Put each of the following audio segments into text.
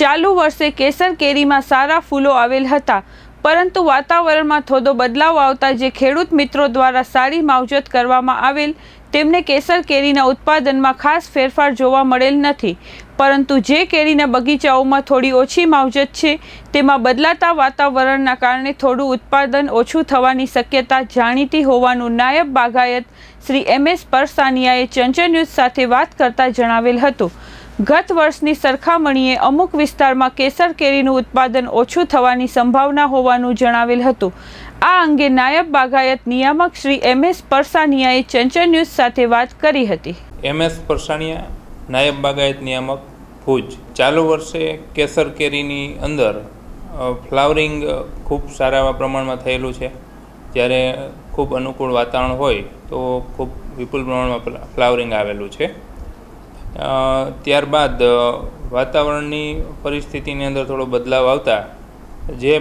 ચાલુ વર્ષે કેસર કેરીમાં સારા ફૂલો આવેલ હતા, પરંતુ વાતાવરણમાં થોડો બદલાવ આવતા જે ખેડૂત મિત્રો દ્વારા સારી માવજત કરવામાં આવેલ, તેમને કેસર કેરીના ઉત્પાદનમાં ખાસ ફેરફાર જોવા મળેલ નથી. પરંતુ જે કેરીના બગીચાઓમાં થોડી ઓછી માવજત છે, તેમાં બદલાતા વાતાવરણના કારણે થોડું ઉત્પાદન ઓછું થવાની શક્યતા જાણીતી હોવાનું નાયબ બાગાયત શ્રી એમ એસ પરસાનિયાએ ચંચન્યુઝ ન્યૂઝ સાથે વાત કરતા જણાવેલ હતું. ગત વર્ષની સરખામણીએ અમુક વિસ્તારમાં કેસર કેરીનું ઉત્પાદન ઓછું થવાની સંભાવના હોવાનું જણાવેલ હતું. આ અંગે નાયબ બાગાયત નિયામક શ્રી એમ એસ પરસાનિયાએ ચંચળ ન્યૂઝ સાથે વાત કરી હતી. એમ એસ પરસાનિયા, નાયબ બાગાયત નિયામક, ભુજ. ચાલુ વર્ષે કેસર કેરીની અંદર ફ્લાવરિંગ ખૂબ સારા એવા પ્રમાણમાં થયેલું છે. જ્યારે ખૂબ અનુકૂળ વાતાવરણ હોય તો ખૂબ વિપુલ પ્રમાણમાં ફ્લાવરિંગ આવેલું છે. ત્યારબાદ વાતાવરણની પરિસ્થિતિની અંદર થોડો બદલાવ આવતા જે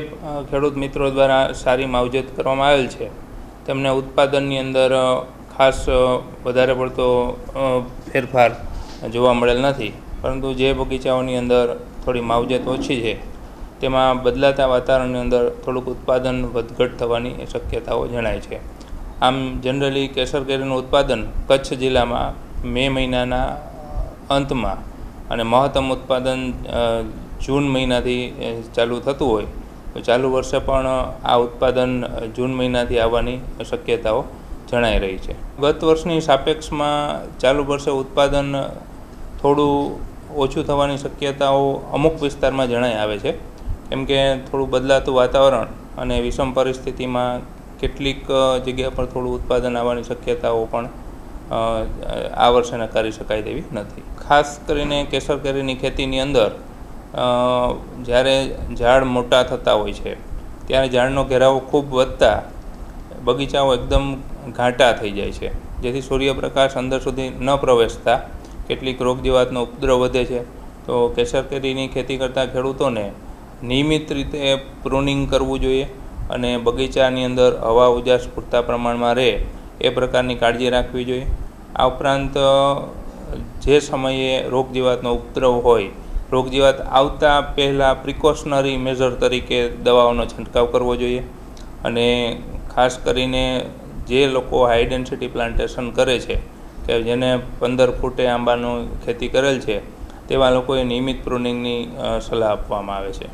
ખેડૂત મિત્રો દ્વારા સારી માવજત કરવામાં આવેલ છે, તેમને ઉત્પાદનની અંદર ખાસ વધારે પડતો ફેરફાર જોવા મળેલ નથી. પરંતુ જે બગીચાઓની અંદર થોડી માવજત ઓછી છે, તેમાં બદલાતા વાતાવરણની અંદર થોડુંક ઉત્પાદન વધઘટ થવાની શક્યતાઓ જણાય છે. આમ, જનરલી કેસર કેરીનું ઉત્પાદન કચ્છ જિલ્લામાં મે મહિનાના અંતમાં અને મહત્તમ ઉત્પાદન જૂન મહિનાથી ચાલુ થતું હોય, તો ચાલુ વર્ષે પણ આ ઉત્પાદન જૂન મહિનાથી આવવાની શક્યતાઓ જણાઈ રહી છે. ગત વર્ષની સાપેક્ષમાં ચાલુ વર્ષે ઉત્પાદન થોડું ઓછું થવાની શક્યતાઓ અમુક વિસ્તારમાં જણાઈ આવે છે. કેમ કે થોડું બદલાતું વાતાવરણ અને વિષમ પરિસ્થિતિમાં કેટલીક જગ્યા પર થોડું ઉત્પાદન આવવાની શક્યતાઓ પણ આ વર્ષે નકારી શકાય તેવી નથી. ખાસ કરીને કેસર કેરીની ખેતીની અંદર જ્યારે ઝાડ મોટા થતા હોય છે, ત્યારે ઝાડનો ઘેરાવો ખૂબ વધતા બગીચાઓ એકદમ ઘાટા થઈ જાય છે. જેથી સૂર્યપ્રકાશ અંદર સુધી ન પ્રવેશતા કેટલીક રોગ જીવાતનો ઉપદ્રવ વધે છે. તો કેસર કેરીની ખેતી કરતા ખેડૂતોને નિયમિત રીતે પ્રુનિંગ કરવું જોઈએ અને બગીચાની અંદર હવા ઉજાસ પૂરતા પ્રમાણમાં રહે એ પ્રકારની કાળજી રાખવી જોઈએ. આ ઉપરાંત જે સમયે રોગ જીવાતનો ઉપદ્રવ હોય રોગ જીવાત આવતા પહેલાં પ્રિકોશનરી મેઝર તરીકે દવાઓનો છંટકાવ કરવો જોઈએ અને ખાસ કરીને જે લોકો હાઈ ડેન્સિટી પ્લાન્ટેશન કરે છે, કે જેને પંદર ફૂટે આંબાનું ખેતી કરેલ છે, તેવા લોકોએ નિયમિત પ્રુનિંગની સલાહ આપવામાં આવે છે.